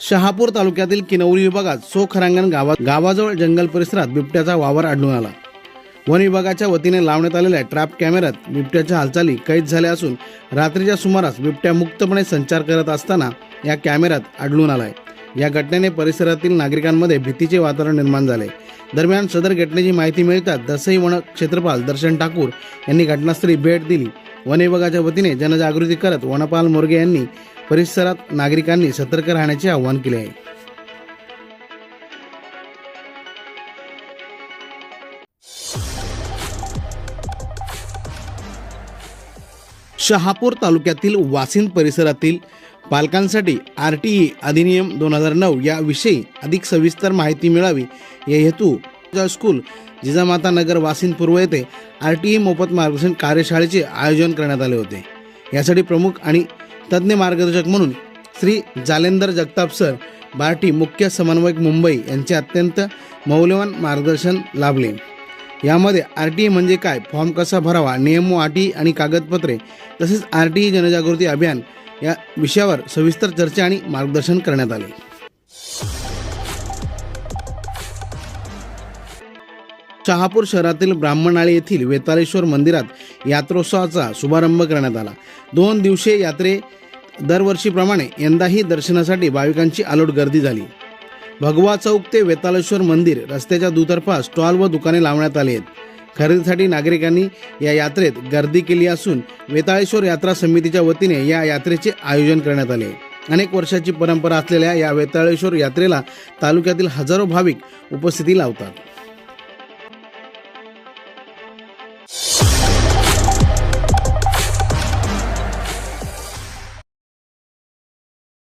शहापूर तालुक्यातील किनवरी विभागात सोखरांगण गावात गावाजवळ जंगल परिसरात बिबट्याचा वावर आढळून आला. वन विभागाच्या वतीने लावण्यात आलेल्या ट्रॅप कॅमेऱ्यात बिबट्याच्या हालचाली कैद झाल्या असून रात्रीच्या सुमारास बिबट्या मुक्तपणे संचार करत असताना या कॅमेऱ्यात आढळून आलाय. या घटनेने परिसरातील नागरिकांमध्ये भीतीचे वातावरण निर्माण झाले. दरम्यान सदर घटनेची माहिती मिळताच दसई वन क्षेत्रपाल दर्शन ठाकूर यांनी घटनास्थळी भेट दिली. वन विभागाच्या वतीने जनजागृती करत वनपाल मोर्गे यांनी परिसरात नागरिकांनी सतर्क राहण्याचे आवाहन केले आहे. शहापूर तालुक्यातील वासिंद परिसरातील पालकांसाठी आर टी ई अधिनियम दोन हजार नऊ याविषयी अधिक सविस्तर माहिती मिळावी. या हेतू स्कूल जिजामाता नगर वासिंद पूर्व येथे आर टी ई मोफत मार्गदर्शन कार्यशाळेचे आयोजन करण्यात आले होते. यासाठी प्रमुख आणि तज्ज्ञ मार्गदर्शक म्हणून श्री जालेंदर जगताप सर बार्टी मुख्य समन्वयक मुंबई यांचे अत्यंत मौल्यवान मार्गदर्शन लाभले. यामध्ये आर टी ई म्हणजे काय फॉर्म कसा भरावा नियम व अटी आणि कागदपत्रे तसेच आर टी ई जनजागृती अभियान या विषयावर सविस्तर चर्चा आणि मार्गदर्शन करण्यात आले. शहापूर शहरातील ब्राह्मणाळी येथील वेतालेश्वर मंदिरात यात्रोत्सवाचा शुभारंभ करण्यात आला. दोन दिवसीय यात्रे दरवर्षीप्रमाणे यंदाही दर्शनासाठी भाविकांची आलोट गर्दी झाली. भगवा चौक ते वेताळेश्वर मंदिर रस्त्याच्या दुतर्फा स्टॉल व दुकाने लावण्यात आली आहेत. खरेदीसाठी नागरिकांनी या यात्रेत गर्दी केली असून वेताळेश्वर यात्रा समितीच्या वतीने या यात्रेचे आयोजन करण्यात आले. अनेक वर्षाची परंपरा असलेल्या या वेताळेश्वर यात्रेला तालुक्यातील हजारो भाविक उपस्थिती लावतात.